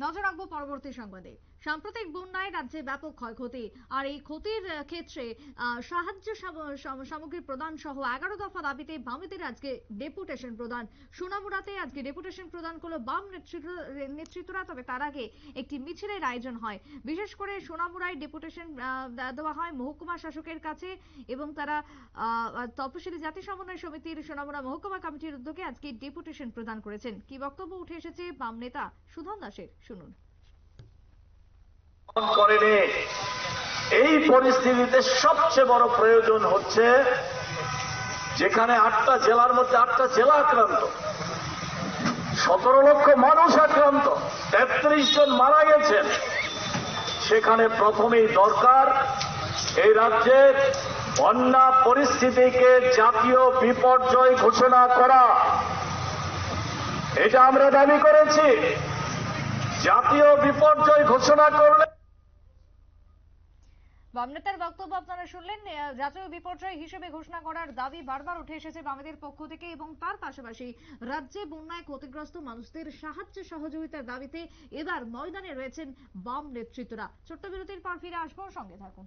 নজর রাখব পরবর্তী সংবাদে। সাম্প্রতিক বন্যায় রাজ্যে ব্যাপক ক্ষয়ক্ষতি, আর এই ক্ষতির ক্ষেত্রে সাহায্য সাম- সাম- সামগ্রী প্রদান সহ এগারো দফা দাবিতে বামেদের আজকে ডেপুটেশন প্রদান। সোনামুড়াতে আজকে ডেপুটেশন প্রদান করল বাম নেতৃত্বরা, তবে তার আগে একটি মিছিলের আয়োজন হয়। বিশেষ করে সোনামুড়ায় ডেপুটেশন দেওয়া হয় মহকুমা শাসকের কাছে এবং তারা তপশিলি জাতি সমন্বয় সমিতির সোনামুড়া মহকুমা কমিটির উদ্যোগে আজকে ডেপুটেশন প্রদান করেছেন। কি বক্তব্য উঠে এসেছে বাম নেতা সুধন দাসের? শুনুন। করেনি। এই পরিস্থিতিতে সবচেয়ে বড় প্রয়োজন হচ্ছে যেখানে আটটা জেলার মধ্যে আটটা জেলা আক্রান্ত, সতেরো লক্ষ মানুষ আক্রান্ত, তেত্রিশ জন মারা গেছেন। সেখানে প্রথমেই দরকার এই রাজ্যের বন্যা পরিস্থিতিকে জাতীয় বিপর্যয় ঘোষণা করা। এটা আমরা দাবি করেছি। জাতীয় বিপর্যয় ঘোষণা করলে বামনেতার বক্তব্য আপনারা শুনলেন জাতীয় বিপর্যয় হিসেবে ঘোষণা করার দাবি বারবার উঠে এসেছে বামেদের পক্ষ থেকে এবং তার পাশাপাশি রাজ্যে বন্যায় ক্ষতিগ্রস্ত মানুষদের সাহায্য সহযোগিতার দাবিতে এবার ময়দানে রয়েছেন বাম নেতৃত্বরা। ছোট্ট বিরতির পর ফিরে আসব, সঙ্গে থাকুন।